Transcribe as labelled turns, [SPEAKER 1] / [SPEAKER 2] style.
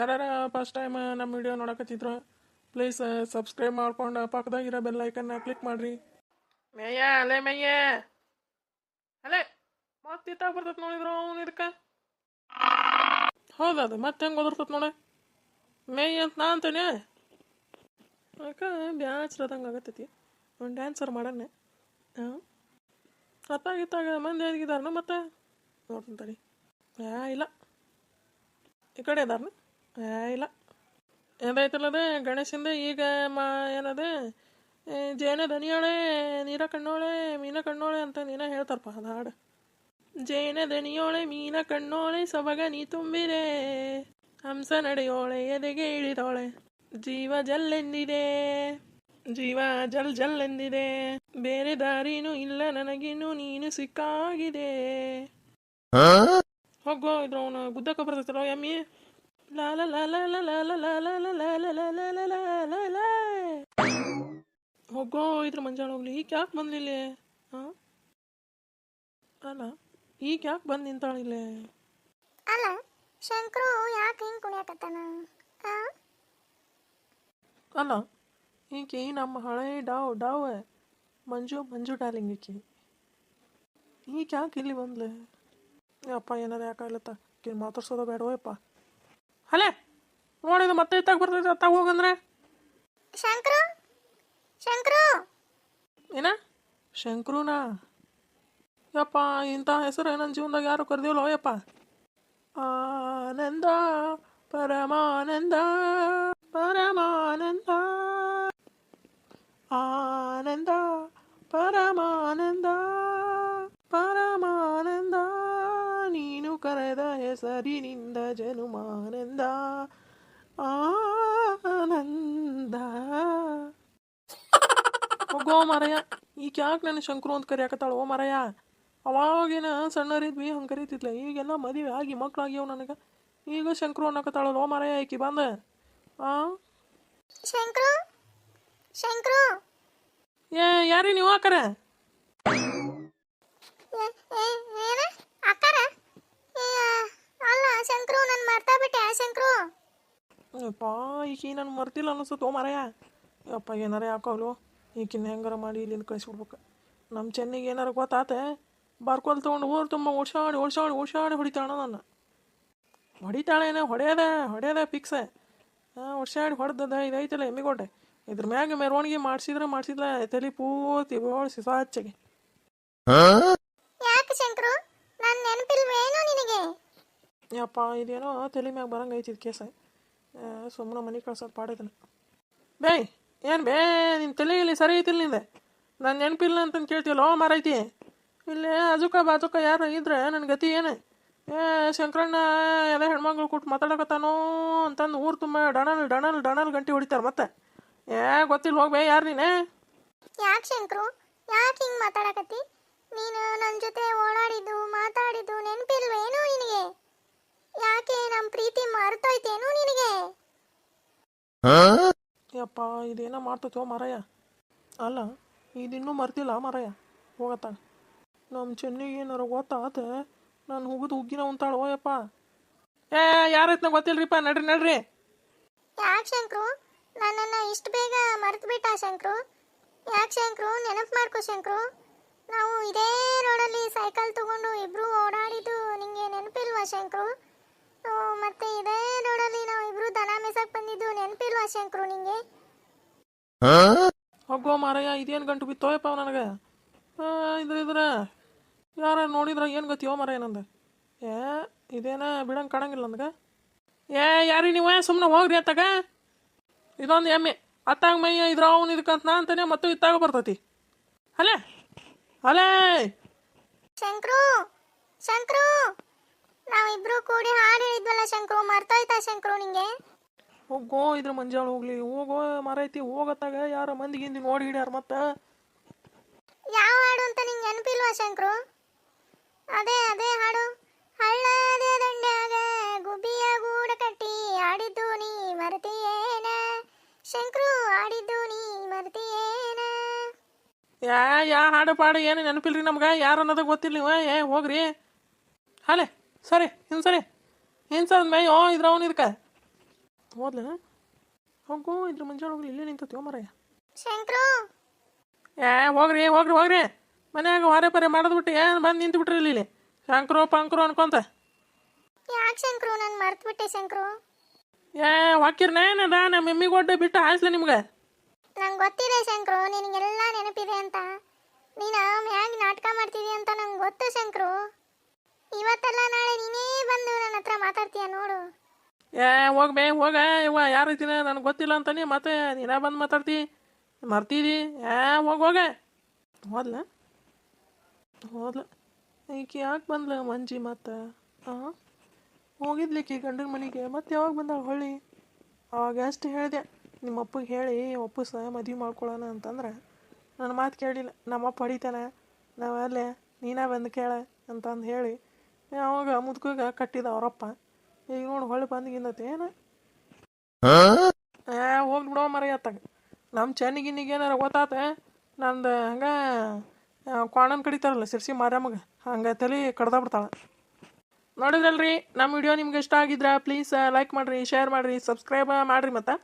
[SPEAKER 1] ಯಾರ್ಯಾರ first time ನಮ್ಮ video ನೋಡಕತ್ತಿದ್ರು. ಪ್ಲೀಸ್ ಸಬ್ಸ್ಕ್ರೈಬ್ ಮಾಡ್ಕೊಂಡು ಪಕ್ಕದಾಗಿರೋ ಬೆಲ್ ಐಕನ್ನ ಕ್ಲಿಕ್ ಮಾಡಿರಿ. ಮೇಯೆ, ಅಲೆ ಮೇಯೆ. ಅಲೆ, ಮತ್ತೆ ಇತ್ತಾಗ ಬರ್ತೈತೆ ನೋಡಿದ್ರು ಅವನು ಇದಕ್ಕೆ. ಹೌದದು ಮತ್ತೆ ಹೆಂಗೆ ಓದಿರ್ತೈತೆ ನೋಡಿ. ಮೇಯ್ ಅಂತ ನಾ ಅಂತಾನೆ. ಯಾಕೆ ಬ್ಯಾಚ್ರದಂಗೆ ಆಗತ್ತೈತಿ ಒಂದು ಡ್ಯಾನ್ಸರ್ ಮಾಡನೆ ಹಾಂ ಅತ್ತಾಗಿತ್ತಾಗ ಮಂದಿ ಹೇಗಿದಾರನ ಮತ್ತೆ? ನೋಡ್ತೀನಿ ಯಾ ಇಲ್ಲ. ಈ ಕಡೆ ಇದಾರನ? ಇಲ್ಲ. ಏನೈತಲ್ಲದೆ ಗಣೇಶಿಂದ ಈಗ ಮಾ ಏನದೆ ಜೇನ ದನಿಯೋಳೆ ನೀರ ಕಣ್ಣೋಳೆ ಮೀನ ಕಣ್ಣೋಳೆ ಅಂತ ನೀನ ಹೇಳ್ತಾರಪ್ಪ ಅದು ಹಾಡು. ಜೇನ ದನಿಯೋಳೆ ಮೀನ ಕಣ್ಣೋಳೆ ಸೊಬಗ ನೀ ತುಂಬಿರೆ ಹಂಸ ನಡೆಯೋಳೆ ಎದೆಗೆ ಇಳಿದೋಳೆ ಜೀವ ಜಲ್ಲೆಂದಿದೆ ಜೀವ ಜಲ್ ಜಲ್ ಎಂದಿದೆ ಬೇರೆ ದಾರಿನೂ ಇಲ್ಲ ನನಗಿನ್ನು ನೀನು ಸಿಕ್ಕಾಗಿದೆ. ಹೋಗೋ ಇದ್ರ ಅವನು ಗುದ್ದಕ್ಕ ಬರ್ತೈತಲ್ಲ ಎಮ್ಮಿ. ಲಾ la la la la la la la la la la la la la la la la ಹೋಗೋ ಇದ್ರ ಮಂಜಾಳ ಹೋಗ್ಲಿ ಈಗ ಯಾಕೆ ಬಂದ್ಲಿಲ್ಲಿ ಹಾಂ ಅಲ್ಲ ಈಗ ಯಾಕೆ ಬಂದು ನಿಂತಾಳಿಲ್ಲೇ
[SPEAKER 2] ಅಲ್ಲ ಶಂಕರು ಯಾಕೆ ಹಿಂಗೆ ಕುಣಿಯಾಕತ್ತಾನ?
[SPEAKER 1] ಅಲ್ಲ ಈಕಿ ನಮ್ಮ ಹಳೆ ಡಾವ್ ಡಾವ್ ಮಂಜು ಮಂಜು ಡಾರ್ಲಿಂಗ್ ಈಕಿ ಈಗ ಯಾಕೆ ಇಲ್ಲಿ ಬಂದ್ಲೆ ಅಪ್ಪ ಏನಾರ ಯಾಕಾಗ್ಲತ್ತ ಮಾತಾಡ್ಸೋದ ಬೇಡವೋ ಬೇಡವಪ್ಪ ಹಲೇ ನೋಡಿದ ಮತ್ತೆ ಇತ್ತಾಗ ಬರ್ತೈತೆ ಅತ್ತಾಗ ಹೋಗಂದ್ರೆ.
[SPEAKER 2] ಶಂಕರು ಶಂಕರು.
[SPEAKER 1] ಏನ? ಶಂಕರುನಾ? ಯಪ್ಪ ಇಂಥ ಹೆಸರು ನನ್ನ ಜೀವನದಾಗ ಯಾರು ಕರೆದಿವಲ್ಲ ಯಪ್ಪ. ಆನಂದ ಪರಮಾನಂದ ಪರಮಾನಂದ. ಆನಂದ ಪರಮಾನಂದ. ಹೆಸರಿನಿಂದ ಜನುಮಾನಂದ ಆನಂದ. ಹೋಗೋ ಮರಯ ಈಗ ಯಾಕೆ ನನ್ನ ಶಂಕರು ಅಂತ ಕರಿಯಾಕತ್ತಾಳ ಓ ಮರಯ. ಅವಾಗಿನ ಸಣ್ಣರಿದ್ವಿ ಹಂಗೆ ಕರೀತಿದ್ಲ ಈಗೆಲ್ಲ ಮದುವೆ ಆಗಿ ಮಕ್ಳಾಗ್ಯಾವ ನನಗೆ. ಈಗ ಶಂಕರು ಅನ್ನಕತ್ತಾಳಲ್ಲ ಓ ಮರಯ ಈಕಿ ಬಂದ. ಆ?
[SPEAKER 2] ಶಂಕರು? ಶಂಕರು?
[SPEAKER 1] ಏ ಯಾರಿ ನೀವು
[SPEAKER 2] ಏನ? ಅಕ್ಕಾರ ಏ, ಅಲ್ಲ ಶಂಕರು ನಾನು ಮರ್ತಾ ಬಿಟ್ಟೆ ಶಂಕರು
[SPEAKER 1] ಯಪ್ಪ ಈಕಿ ನಾನು ಮರ್ತಿಲ್ಲ ಅನ್ನಿಸ್ತು ಮಾರಾಯ. ಅಪ್ಪ ಏನಾರ ಯಾಕೋಲು ಈಕಿನ ಹೆಂಗಾರ ಮಾಡಿ ಇಲ್ಲಿಂದ ಕಳಿಸ್ಬಿಡ್ಬೇಕು. ನಮ್ಮ ಚೆನ್ನಿಗೆ ಏನಾರ ಗೊತ್ತಾತೆ? ಬರ್ಕೊಲ್ ತೊಗೊಂಡು ಊರು ತುಂಬ ಓಡ್ಸಾಡಿ ಓಡ್ಸಾಡಿ ಓಡ್ಸಾಡಿ ಹೊಡಿತಾಳ ನನ್ನ. ಏನೇ ಹೊಡೆಯದ ಹೊಡೆಯದ ಫಿಕ್ಸೆ ಹಾಂ ಓಡ್ಸಾಡಿ ಹೊಡೆದದ ಇದೈತಲ್ಲ ಎಮ್ಮಿಗೊಟ್ಟೆ ಇದ್ರ ಮ್ಯಾಗ ಮೆರವಣಿಗೆ ಮಾಡಿಸಿದ್ರೆ ಮಾಡಿಸಿದ್ಲ ತಲೆ ಪೂರ್ತಿ ಬೋಳ್ಸಿ ಸಾಚಗೆ
[SPEAKER 2] ಯಾಕೆ ಶಂಕರು? ನನ್ನ ನೆನಪಿಲ್ವೇನೋ ನಿನಗೆ?
[SPEAKER 1] ಯಪ್ಪ ಇದೇನೋ ತಲೆ ಮ್ಯಾಗ ಬರಂಗೈತಿ ಐತಿ ಕೇಸ. ಸುಮ್ಮನೆ ಮನೆ ಕಳ್ಸೋದು ಪಾಡಿದನ ಬೇಯ್ ಏನು ಬೇ ನಿನ್ನ ತಲೆ ಇಲ್ಲಿ ಸರಿ ಐತಿಲ್ಲ ನಿಂದೆ? ನಾನು ನೆನಪಿಲ್ಲ ಅಂತಂದು ಕೇಳ್ತೀವಲ್ಲ ಓ ಮಾರೈತಿ ಇಲ್ಲೇ ಅಜುಕ ಬಾಜುಕ ಯಾರು ಇದ್ರೆ ನನ್ನ ಗತಿ ಏನು? ಏ, ಶಂಕರಣ್ಣ ಎಲ್ಲ ಹೆಣ್ಮಕ್ಳು ಕೊಟ್ಟು ಮಾತಾಡಕತ್ತಾನೋ ಅಂತಂದು ಊರು ತುಂಬ ಡಣಲ್ ಡಣಲ್ ಡಣಲ್ ಗಂಟೆ ಹೊಡಿತಾರೆ ಮತ್ತೆ. ಏ ಗೊತ್ತಿಲ್ಲ ಹೋಗ್ಬೇ ಯಾರು ನೀನೇ?
[SPEAKER 2] ಯಾಕೆ ಶಂಕರು? ಯಾಕೆ ಹಿಂಗೆ ಮಾತಾಡಕತ್ತಿ? ನೀನು ನನ್ನ ಜೊತೆ ಓಡಾಡಿದ್ದು, ಮಾತಾಡಿದ್ದು ನೆನಪಿಲ್ವೇನೋ ನಿನಗೆ ಯಾಕೆ ನಮ್ಮ ಪ್ರೀತಿ ಮರ್ತೋಯ್ತೇನೋ ನಿನಗೆ
[SPEAKER 1] ಯಪ್ಪ ಇದೇನೋ ಮಾಡ್ತತೋ ಮರಯ್ಯ ಅಲ್ಲ ಇದಿನ್ನೂ ಮರ್ತಿಲ್ಲ ಮರಯ್ಯ ಹೋಗತ್ತ ನಮ್ಮ ಚೆನ್ನಿಗೆ ಏನಾರ ಗೊತ್ತಾತ ನಾನು ಹೋಗುದು ಹುಗ್ಗಿನ ಉಂತಾಳು ಯಪ್ಪ. ಏ ಯಾರೈತ್ನ ಗೊತ್ತಿಲ್ರಿಪ್ಪ ನಡ್ರಿ ನಡ್ರಿ.
[SPEAKER 2] ಯಾಕೆ ಶಂಕ್ರು? ನನ್ನನ್ನು ಇಷ್ಟು ಬೇಗ ಮರೆತು ಬಿಟ್ಟ ಶಂಕರು? ಯಾಕೆ ಶಂಕರು? ನೆನಪು ಮಾಡ್ಕೊ ಶಂಕರು. ನಾವು ಇದೇ ರೋಡಲ್ಲಿ ಸೈಕಲ್ ತಗೊಂಡು ಇಬ್ರು ಓಡಾಡಿದ್ದು ನಿಂಗೆ ನೆನಪಿಲ್ವಾ ಶಂಕರು? ಮತ್ತೆ ಇದೇ ರೋಡಲ್ಲಿ ನಾವು ಇಬ್ರು ದನ ಮೇಸಕ್ ಬಂದಿದ್ದು. ನೆನಪಿಲ್ವಾ ಶಂಕರು ನಿಂಗೆ?
[SPEAKER 1] ಹೋಗೋ ಮಾರಯ್ಯ ಇದೇನು ಗಂಟು ಬಿತ್ತೋಯಪ್ಪ ನನಗೆ? ಇದ್ರ ಇದ್ರ. ಯಾರ ನೋಡಿದ್ರ ಏನು ಗೊತ್ತಿಯೋ ಮರ ಏನಂದ ಏ ಇದೇನ ಬಿಡಂಗೆ ಕಾಣಂಗಿಲ್ಲ ನನಗೆ. ಏ ಯಾರಿ ನೀವು? ಸುಮ್ಮನೆ ಹೋಗ್ರಿ ಅತ್ತಾಗ. ಇದೊಂದು ಎಮ್ಮೆ. ಅತ್ತಾಗ ಮೈಯ ಇದ್ರ ಅವನು ಇದಕ್ಕಂತ ನಾ ಅಂತಾನೆ ಮತ್ತು ಇತ್ತಾಗ ಬರ್ತೈತಿ. ಅಲೇ ಅಲೇ.
[SPEAKER 2] ಶಂಕ್ರು ಶಂಕರು. ನಾವಿಬ್ರು ಕೂಡಿ ಹಾಡು ಹೇಳಿದ್ವಲ್ಲ ಶಂಕರು ಮರ್ತೋಯ್ತಾ ಶಂಕರು ನಿಂಗೆ?
[SPEAKER 1] ಹೋಗೋ ಇದ್ರ ಮಂಜಾಳ ಹೋಗ್ಲಿ. ಹೋಗೋ ಮರೈತಿ ಹೋಗತ್ತಾಗ ಯಾರ ಮಂದಿ ಗಿಂದಿ ನೋಡಿ ಹಿಡ್ಯಾರ ಮತ್ತ?
[SPEAKER 2] ಯಾವ ಹಾಡು ಅಂತ ನಿಂಗೆ ನೆನಪಿಲ್ವಾ ಶಂಕರು? ಅದೇ ಅದೇ ಹಾಡು. ಹಳ್ಳದ ದಂಡ್ಯಾಗ ಗುಬ್ಬಿಯ ಗೂಡ ಕಟ್ಟಿ ಆಡಿದ್ದು ನೀ ಮರ್ತಿಯೇನ? ಶಂಕರು ಆಡಿದ್ದು ನೀ ಮರ್ತಿಯೇನ?
[SPEAKER 1] ಯಾ ಯಾ ಹಾಡು ಪಾಡು ಏನು ನೆನಪಿಲ್ರಿ ನಮ್ಗೆ? ಯಾರು ಅನ್ನೋದು ಗೊತ್ತಿಲ್ಲ ನೀವು ಏ ಹೋಗ್ರಿ. ಹಾಲೆ. ಸರಿ ಹಿಂಗೆ ಸರಿ. ಏನು ಸರ್ ಅಂದ್ಮೇಲೆ ಓ ಇದ್ರ ಅವನು ಇದಕ್ಕೆ. ಹೋದ್ಲ ಹೋಗು ಇದ್ರ ಮುಂಜಾನೆ ಹೋಗ್ಲಿ ಇಲ್ಲೇ ನಿಂತತ್ಯೋ ಮರಯ್ಯ
[SPEAKER 2] ಶಂಕ್ರು!
[SPEAKER 1] ಏ ಹೋಗ್ರಿ ಹೋಗ್ರಿ ಹೋಗ್ರಿ. ಮನ್ಯಾಗ ಹೊರೆ ಪರೆ ಮಾಡಿದ್ಬಿಟ್ಟು ಏನು ಬಂದು ನಿಂತು ಬಿಟ್ರಿ ಇಲ್ಲಿ. ಶಂಕ್ರು ಪಂಕ್ರು ಅನ್ಕೊಂತ.
[SPEAKER 2] ಯಾಕೆ ಶಂಕ್ರು? ನಾನು ಮರ್ತ್ಬಿಟ್ಟೆ ಶಂಕ್ರು.
[SPEAKER 1] ಏ ಅದ ನಮ್ಮ ಮಮ್ಮಿ ಒಡ್ಡೆ ಬಿಟ್ಟು ಹಾಯಿಸ್ಲ ನಿಮ್ಗೆ.
[SPEAKER 2] ನಂಗೆ ಗೊತ್ತಿದೆ ಶಂಕ್ರು ನಿನಗೆಲ್ಲ ನೆನಪಿದೆ ಅಂತ. ನೀನು ಮ್ಯಾಗ್ ನಾಟಕ ಮಾಡ್ತಿದ್ದೀಯ ಅಂತ ನಂಗೆ ಗೊತ್ತು ಶಂಕ್ರು. ಇವತ್ತೆಲ್ಲ ನಾಳೆ ನೀನೇ ಬಂದು ನನ್ನ ಹತ್ರ ಮಾತಾಡ್ತೀಯ ನೋಡು.
[SPEAKER 1] ಏ ಹೋಗ್ಬೇ ಹೋಗ. ಇವ ಯಾರು ಐತಿನ ನನಗೆ ಗೊತ್ತಿಲ್ಲ ಅಂತಾನೆ ಮತ್ತೆ ನೀನ ಬಂದು ಮಾತಾಡ್ತಿ? ಮರ್ತಿದಿ ಏ, ಹೋಗ್, ಹೋಗ. ಹೋದ್ಲ? ಹೋದ್ಲ. ಈಕೆ ಯಾಕೆ ಬಂದ್ಲ ಮಂಜಿ ಮತ್ತೆ? ಹಾಂ ಹೋಗಿದ್ಲಿಕ್ಕೆ ಗಂಡನ ಮನೆಗೆ. ಮತ್ತೆ ಯಾವಾಗ ಬಂದಾಳ ಹೊಳ್ಳಿ? ಅವಾಗ ಅಷ್ಟು ಹೇಳಿದೆ. ನಿಮ್ಮ ಅಪ್ಪಗೆ ಹೇಳಿ, ಒಪ್ಪಸ, ಮದುವೆ ಮಾಡ್ಕೊಳ್ಳೋಣ ಅಂತಂದ್ರೆ ನನ್ನ ಮಾತು ಕೇಳಿಲ್ಲ. ನಮ್ಮಪ್ಪ ಹೊಡಿತಾನೆ. ನಾವಲ್ಲೇ ನೀನೇ ಬಂದು ಕೇಳ ಅಂತಂದು ಹೇಳಿ. ಅವಾಗ ಮುದ್ಕಗ ಕಟ್ಟಿದ ಅವರಪ್ಪ ಈಗ ನೋಡಿ ಹೊಳ್ಳಿ ಬಂದ್ಗಿಂದತಿ ಏನ? ಏ ಹೋಗಿ ಬಿಡೋ ಮರ ಅತ್ತಾಗ ನಮ್ಮ ಚೆನ್ನಿಗಿನ್ನಿಗೆ ಏನಾರ ಗೊತ್ತಾತ? ನಂದು ಹಂಗೆ ಕ್ವಾಣನ್ ಕಡಿತಾರಲ್ಲ ಸಿರ್ಸಿ ಮಾರ್ಯಮ್ಮಗೆ, ಹಂಗೆ ತಲೆ ಕಡ್ದ ಬಿಡ್ತಾಳೆ. ನೋಡಿದ್ರಲ್ರಿ ನಮ್ಮ ವಿಡಿಯೋ ನಿಮ್ಗೆ ಇಷ್ಟ ಆಗಿದ್ರೆ ಪ್ಲೀಸ್ ಲೈಕ್ ಮಾಡಿರಿ ಶೇರ್ ಮಾಡಿರಿ ಸಬ್ಸ್ಕ್ರೈಬ್ ಮಾಡಿರಿ ಮತ್ತೆ.